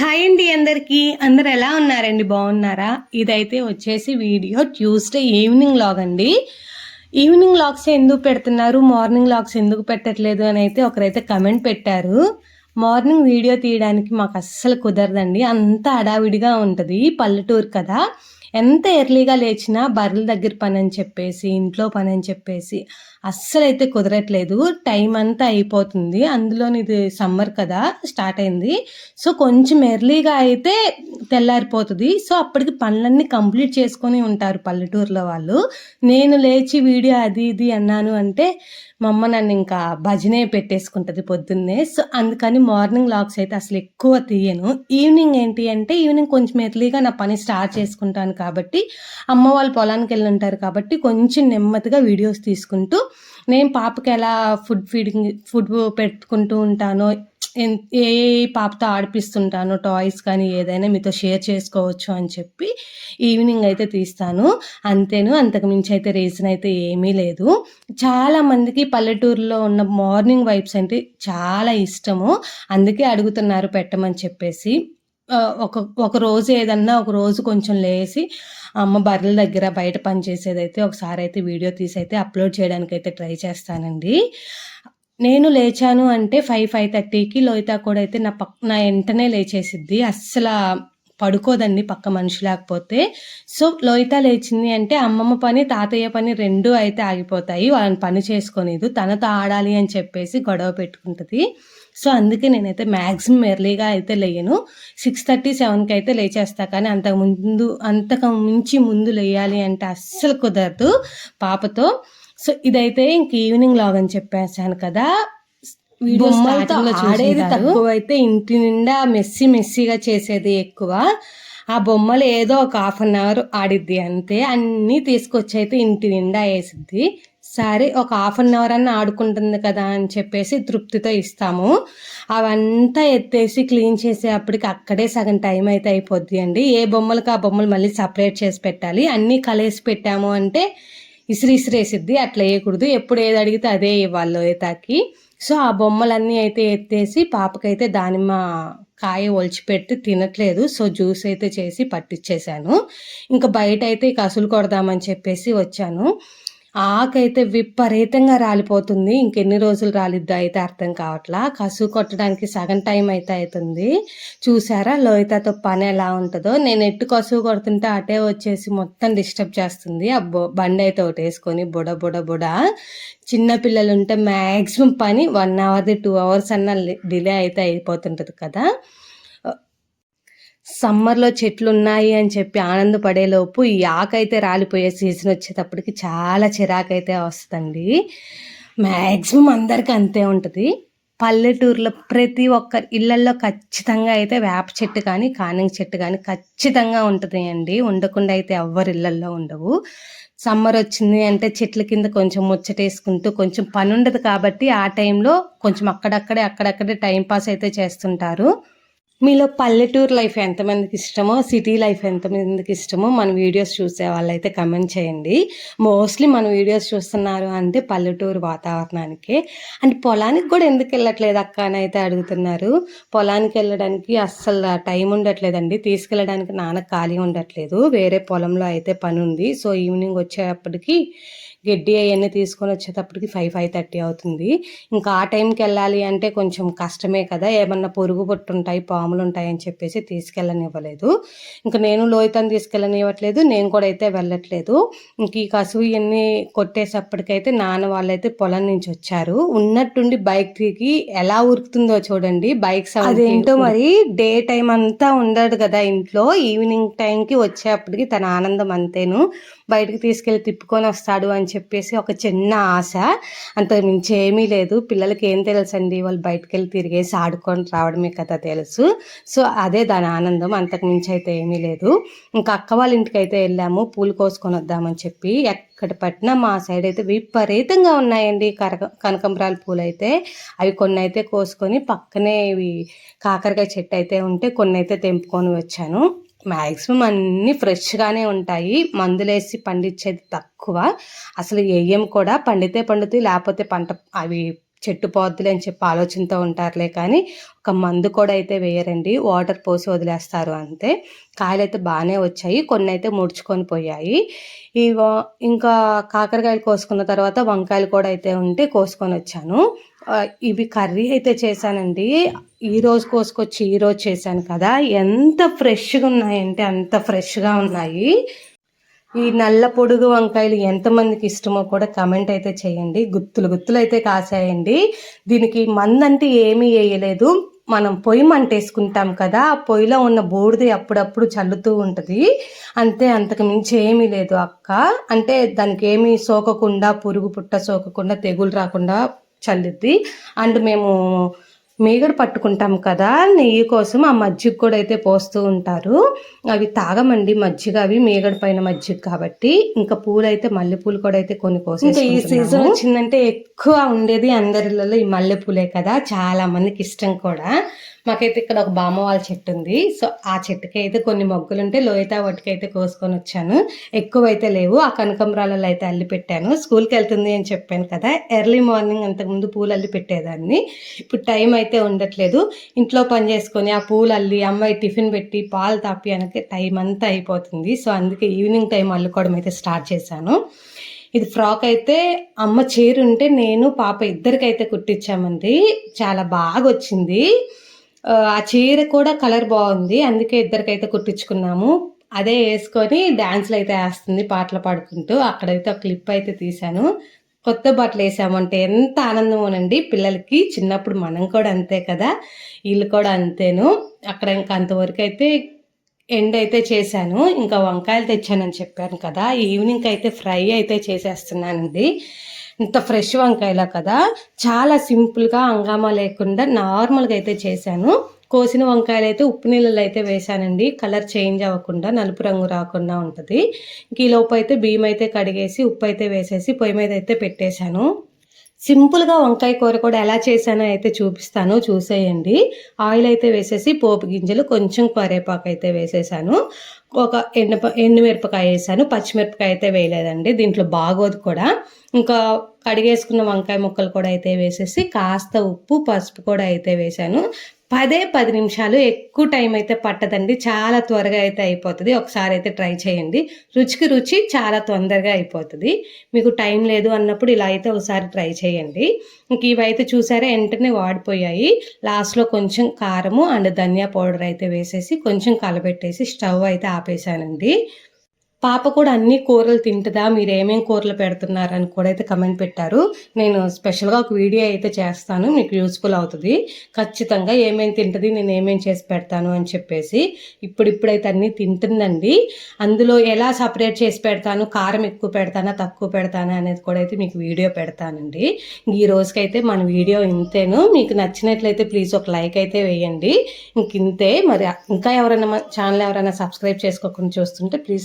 Hi అండి అందరికీ. అందరు ఎలా ఉన్నారండి? బాగున్నారా? ఇదైతే వచ్చేసి వీడియో ట్యూస్డే ఈవినింగ్ లాగ్ అండి. ఈవినింగ్ లాగ్స్ ఎందుకు పెడుతున్నారు? మార్నింగ్ లాగ్స్ ఎందుకు పెట్టట్లేదు అని అయితే ఒకరైతే కమెంట్ పెట్టారు. మార్నింగ్ వీడియో తీయడానికి మాకు అస్సలు కుదరదండి. అంత అడావిడిగా ఉంటుంది. పల్లెటూరు కదా. ఎంత ఎర్లీగా లేచినా బర్రెల దగ్గర పని అని చెప్పేసి ఇంట్లో పని అని చెప్పేసి అస్సలైతే కుదరట్లేదు. టైం అంతా అయిపోతుంది. అందులో ఇది సమ్మర్ కదా స్టార్ట్ అయింది. సో కొంచెం ఎర్లీగా అయితే తెల్లారిపోతుంది. సో అప్పటికి పనులన్నీ కంప్లీట్ చేసుకొని ఉంటారు పల్లెటూరులో వాళ్ళు. నేను లేచి వీడియో అది ఇది అన్నాను అంటే మా అమ్మ నన్ను ఇంకా భజనే పెట్టేసుకుంటుంది పొద్దున్నే. సో అందుకని మార్నింగ్ లాగ్స్ అయితే అసలు ఎక్కువ తీయను. ఈవినింగ్ ఏంటి అంటే ఈవినింగ్ కొంచెం ఎర్లీగా నా పని స్టార్ట్ చేసుకుంటాను కాబట్టి అమ్మ వాళ్ళు పొలానికి వెళ్ళి ఉంటారు కాబట్టి కొంచెం నెమ్మదిగా వీడియోస్ తీసుకుంటూ నేను పాపకి ఎలా ఫుడ్ ఫీడింగ్ ఫుడ్ పెట్టుకుంటూ ఉంటానో ఏ పాపతో ఆడిపిస్తుంటానో టాయ్స్ కానీ ఏదైనా మీతో షేర్ చేసుకోవచ్చు అని చెప్పి ఈవినింగ్ అయితే తీస్తాను. అంతేను అంతకు మించి అయితే రీజన్ అయితే ఏమీ లేదు. చాలా మందికి పల్లెటూరులో ఉన్న మార్నింగ్ వైబ్స్ అంటే చాలా ఇష్టము. అందుకే అడుగుతున్నారు పెట్టమని చెప్పేసి. ఒక ఒక రోజు ఏదన్నా ఒక రోజు కొంచెం లేసి అమ్మ బర్రెల దగ్గర బయట పనిచేసేదైతే ఒకసారి అయితే వీడియో తీసి అయితే అప్లోడ్ చేయడానికి అయితే ట్రై చేస్తానండి. నేను లేచాను అంటే ఫైవ్ ఫైవ్ థర్టీకి లోయితా కూడా అయితే నా పక్ నా వెంటనే లేచేసిద్ది. అస్సలు పడుకోదండి పక్క మనిషి లేకపోతే. సో లోయిత లేచింది అంటే అమ్మమ్మ పని తాతయ్య పని రెండు అయితే ఆగిపోతాయి. వాళ్ళని పని చేసుకోలేదు తనతో ఆడాలి అని చెప్పేసి గొడవ పెట్టుకుంటుంది. సో అందుకే నేనైతే మ్యాక్సిమం ఎర్లీగా అయితే లేయను. సిక్స్ థర్టీ సెవెన్కి అయితే లేచేస్తా కానీ అంతకు ముందు అంతకు మించి ముందు లేయాలి అంటే అస్సలు కుదరదు పాపతో. సో ఇదైతే ఇంక ఈవినింగ్ లాగ్ అని చెప్పేసాను కదా. ఆడేది తక్కువ అయితే ఇంటి నిండా మెస్సీ మెస్సీగా చేసేది ఎక్కువ. ఆ బొమ్మలు ఏదో ఒక హాఫ్ అన్ అవర్ ఆడిద్ది అంతే. అన్నీ తీసుకొచ్చి అయితే ఇంటి నిండా వేసిద్ది. సరే ఒక హాఫ్ అన్ అవర్ అన్న ఆడుకుంటుంది కదా అని చెప్పేసి తృప్తితో ఇస్తాము. అవంతా ఎత్తేసి క్లీన్ చేసేటప్పటికి అక్కడే సగం టైం అయితే అయిపోద్ది అండి. ఏ బొమ్మలకు ఆ బొమ్మలు మళ్ళీ సపరేట్ చేసి పెట్టాలి? అన్నీ కలిసి పెట్టాము అంటే ఇసిరి ఇసిరేసిద్ది అట్లా వేయకూడదు. ఎప్పుడు ఏది అడిగితే అదే ఇవ్వాలి లోయతాకి సో ఆ బొమ్మలన్నీ అయితే ఎత్తేసి పాపకైతే దానిమ్మ కాయ ఒలిచిపెట్టి తినట్లేదు. సో జ్యూస్ అయితే చేసి పట్టించేశాను ఇంకా బయట అయితే కసులు కొడదామని చెప్పేసి వచ్చాను. ఆకైతే విపరీతంగా రాలిపోతుంది. ఇంకెన్ని రోజులు రాలిద్దో అయితే అర్థం కావట్లా. కసు కొట్టడానికి సగం టైం అయితే అవుతుంది చూసారా లోహితతో పని ఎలా ఉంటుందో. నేను ఎట్టు కసువు కొడుతుంటే అటే వచ్చేసి మొత్తం డిస్టర్బ్ చేస్తుంది. ఆ బండి అయితే ఒకటి వేసుకొని బుడ బుడ బుడ. చిన్న పిల్లలు ఉంటే మ్యాక్సిమం పని వన్ అవర్ది టూ అవర్స్ అన్న డిలే అయితే అయిపోతుంటుంది కదా. సమ్మర్లో చెట్లు ఉన్నాయి అని చెప్పి ఆనందపడేలోపు ఈ ఆకైతే రాలిపోయే సీజన్ వచ్చేటప్పటికి చాలా చిరాకైతే వస్తుందండి. మ్యాక్సిమం అందరికీ అంతే ఉంటుంది. పల్లెటూరులో ప్రతి ఒక్క ఇళ్ళల్లో ఖచ్చితంగా అయితే వేప చెట్టు కానీ కానింగ్ చెట్టు కానీ ఖచ్చితంగా ఉంటుంది అండి. ఉండకుండా అయితే ఎవ్వరు ఇళ్ళల్లో ఉండవు. సమ్మర్ వచ్చింది అంటే చెట్ల కింద కొంచెం ముచ్చటేసుకుంటూ కొంచెం పని ఉండదు కాబట్టి ఆ టైంలో కొంచెం అక్కడక్కడే అక్కడక్కడే టైం పాస్ అయితే చేస్తుంటారు. మీలో పల్లెటూరు లైఫ్ ఎంతమందికి ఇష్టమో సిటీ లైఫ్ ఎంతమందికి ఇష్టమో మన వీడియోస్ చూసే వాళ్ళైతే కమెంట్ చేయండి. మోస్ట్లీ మన వీడియోస్ చూస్తున్నారు అంటే పల్లెటూరు వాతావరణానికి. అంటే పొలానికి కూడా ఎందుకు వెళ్ళట్లేదు అక్క అని అయితే అడుగుతున్నారు. పొలానికి వెళ్ళడానికి అస్సలు టైం ఉండట్లేదండి. తీసుకెళ్ళడానికి నాన్న ఖాళీ ఉండట్లేదు. వేరే పొలంలో అయితే పని ఉంది సో ఈవినింగ్ వచ్చేటప్పటికి గడ్డి అవన్నీ తీసుకొని వచ్చేటప్పటికి ఫైవ్ ఫైవ్ థర్టీ అవుతుంది. ఇంకా ఆ టైంకి వెళ్ళాలి అంటే కొంచెం కష్టమే కదా. ఏమన్నా పొరుగు ఉంటాయి పాములు ఉంటాయి అని చెప్పేసి తీసుకెళ్ళనివ్వలేదు. ఇంకా నేను లోయతను తీసుకెళ్ళనివ్వట్లేదు. నేను కూడా అయితే వెళ్ళట్లేదు. ఇంక ఈ కసువు ఇవన్నీ కొట్టేసప్పటికైతే నాన్న వాళ్ళైతే పొలం నుంచి వచ్చారు. ఉన్నట్టుండి బైక్ దిగి ఎలా ఉరుకుతుందో చూడండి. బైక్ అదేంటో మరి డే టైం అంతా ఉండదు కదా ఇంట్లో. ఈవినింగ్ టైంకి వచ్చేప్పటికి తన ఆనందం అంతేను. బయటకు తీసుకెళ్ళి తిప్పుకొని వస్తాడు అని చెప్పేసి ఒక చిన్న ఆశ. అంత మించి ఏమీ లేదు. పిల్లలకి ఏం తెలుసండి? వాళ్ళు బయటకు వెళ్ళి తిరిగేసి ఆడుకొని రావడమే కదా తెలుసు. సో అదే దాని ఆనందం. అంతకు మించి అయితే ఏమీ లేదు. ఇంకా అక్క వాళ్ళ ఇంటికి అయితే వెళ్ళాము. పూలు కోసుకొని వద్దామని చెప్పి. ఎక్కడ పట్టినా మా సైడ్ అయితే విపరీతంగా ఉన్నాయండి. కనక కనకంబరాల పూలు అయితే. అవి కొన్ని అయితే కోసుకొని పక్కనే ఇవి కాకరకాయ చెట్టు అయితే ఉంటే కొన్ని అయితే తెంపుకొని వచ్చాను. మ్యాక్సిమం అన్నీ ఫ్రెష్గానే ఉంటాయి. మందులేసి పండించేది తక్కువ. అసలు ఏం కూడా పండితే పండుతాయి లేకపోతే పంట అవి చెట్టు పోద్దులే అని చెప్పి ఆలోచనతో ఉంటారులే కానీ ఒక మందు కూడా అయితే వేయరండి. వాటర్ పోసి వదిలేస్తారు అంతే. కాయలు అయితే బాగానే వచ్చాయి. కొన్ని అయితే ముడుచుకొని పోయాయి. ఈ ఇంకా కాకరకాయలు కోసుకున్న తర్వాత వంకాయలు కూడా అయితే ఉంటే కోసుకొని వచ్చాను. ఇవి కర్రీ అయితే చేశానండి. ఈ రోజు కోసుకొచ్చి ఈరోజు చేశాను కదా. ఎంత ఫ్రెష్గా ఉన్నాయంటే అంత ఫ్రెష్గా ఉన్నాయి. ఈ నల్ల పొడుగు వంకాయలు ఎంతమందికి ఇష్టమో కూడా కమెంట్ అయితే చేయండి. గుత్తులు గుత్తులు అయితే కాసాయండి. దీనికి మందంటే ఏమీ వేయలేదు. మనం పొయ్యి మంటేసుకుంటాం కదా. ఆ పొయ్యిలో ఉన్న బూడిది అప్పుడప్పుడు చల్లుతూ ఉంటుంది. అంతే అంతకు మించి ఏమీ లేదు అక్క. అంటే దానికి ఏమీ సోకకుండా పురుగు పుట్ట సోకకుండా తెగులు రాకుండా చల్లుద్ది. అండ్ మేము మీగడ పట్టుకుంటాం కదా నెయ్యి కోసం ఆ మజ్జిగ కూడా అయితే పోస్తూ ఉంటారు. అవి తాగమండి మజ్జిగ అవి మీగడ పైన మజ్జిగ కాబట్టి. ఇంకా పూలు అయితే మల్లెపూలు కూడా అయితే కొన్ని కోసి ఈ సీజన్ వచ్చిందంటే ఎక్కువ ఉండేది అందరిలో ఈ మల్లెపూలే కదా చాలా మందికి ఇష్టం కూడా. మాకైతే ఇక్కడ ఒక బామ్మ వాళ్ళ చెట్టు ఉంది. సో ఆ చెట్టుకి అయితే కొన్ని మొగ్గలు ఉంటే లోయతా వాటికి అయితే కోసుకొని వచ్చాను. ఎక్కువ అయితే లేవు. ఆ కనకంబరాలలో అయితే అల్లి పెట్టాను. స్కూల్కి వెళ్తుంది అని చెప్పాను కదా ఎర్లీ మార్నింగ్ అంతకుముందు పూలు అల్లి పెట్టేదాన్ని. ఇప్పుడు టైం అయితే అయితే ఉండట్లేదు. ఇంట్లో పని చేసుకొని ఆ పూలు అల్లి అమ్మాయి టిఫిన్ పెట్టి పాలు తాపి అనకే టైం అంతా అయిపోతుంది. సో అందుకే ఈవినింగ్ టైం అల్లుకోవడం అయితే స్టార్ట్ చేశాను. ఇది ఫ్రాక్ అయితే అమ్మ చీర ఉంటే నేను పాప ఇద్దరికైతే కుట్టించామండి. చాలా బాగా వచ్చింది ఆ చీర కూడా కలర్ బాగుంది. అందుకే ఇద్దరికైతే కుట్టించుకున్నాము. అదే వేసుకొని డ్యాన్స్లు అయితే వేస్తుంది పాటలు పాడుకుంటూ. అక్కడైతే ఒక క్లిప్ అయితే తీశాను. కొత్త బట్టలు వేసామంటే ఎంత ఆనందమోనండి. పిల్లలకి చిన్నప్పుడు మనం కూడా అంతే కదా. వీళ్ళు కూడా అంతేను. అక్కడ ఇంకా అంతవరకు అయితే ఎండ్ అయితే చేశాను. ఇంకా వంకాయలు తెచ్చానని చెప్పాను కదా. ఈవినింగ్ అయితే ఫ్రై అయితే చేసేస్తున్నానండి. ఇంత ఫ్రెష్ వంకాయలా కదా. చాలా సింపుల్గా హంగామా లేకుండా నార్మల్గా అయితే చేశాను. కోసిన వంకాయలు అయితే ఉప్పు నీళ్ళలో అయితే వేసానండి కలర్ చేంజ్ అవ్వకుండా నలుపు రంగు రాకుండా ఉంటుంది. ఈ లోపు అయితే బియ్యం అయితే కడిగేసి ఉప్పు అయితే వేసేసి పొయ్యి మీద అయితే పెట్టేశాను. సింపుల్గా వంకాయ కూర కూడా ఎలా చేశానో అయితే చూపిస్తాను. చూసేయండి. ఆయిల్ అయితే వేసేసి పోపు గింజలు కొంచెం కరివేపాకు అయితే వేసేసాను. ఒక ఎండ ఎండుమిరపకాయ వేసాను. పచ్చిమిరపకాయ అయితే వేయలేదండి. దీంట్లో బాగోదు కూడా. ఇంకా కడిగేసుకున్న వంకాయ ముక్కలు కూడా అయితే వేసేసి కాస్త ఉప్పు పసుపు కూడా అయితే వేసాను పదే పది నిమిషాలు ఎక్కువ టైం అయితే పట్టదండి. చాలా త్వరగా అయితే అయిపోతుంది. ఒకసారి అయితే ట్రై చేయండి. రుచికి రుచి చాలా తొందరగా అయిపోతుంది. మీకు టైం లేదు అన్నప్పుడు ఇలా అయితే ఒకసారి ట్రై చేయండి. ఇంక ఇవైతే చూసారా వెంటనే వాడిపోయాయి. లాస్ట్లో కొంచెం కారము అండ్ ధనియా పౌడర్ అయితే వేసేసి కొంచెం కలబెట్టేసి స్టవ్ అయితే ఆపేసానండి పాప కూడా అన్ని కూరలు తింటుందా? మీరు ఏమేం కూరలు పెడుతున్నారని కూడా అయితే కమెంట్ పెట్టారు. నేను స్పెషల్గా ఒక వీడియో అయితే చేస్తాను. మీకు యూస్ఫుల్ అవుతుంది. ఖచ్చితంగా ఏమేమి తింటుంది నేను ఏమేం చేసి పెడతాను అని చెప్పేసి ఇప్పుడిప్పుడైతే అన్నీ తింటుందండి. అందులో ఎలా సపరేట్ చేసి పెడతాను కారం ఎక్కువ పెడతానా తక్కువ పెడతానా అనేది కూడా అయితే మీకు వీడియో పెడతానండి. ఈ రోజుకైతే మన వీడియో ఇంతేను. మీకు నచ్చినట్లయితే ప్లీజ్ ఒక లైక్ అయితే వేయండి. ఇంక ఇంతే. మరి ఇంకా ఎవరైనా ఛానల్ ఎవరైనా సబ్స్క్రైబ్ చేసుకోకుండా చూస్తుంటే ప్లీజ్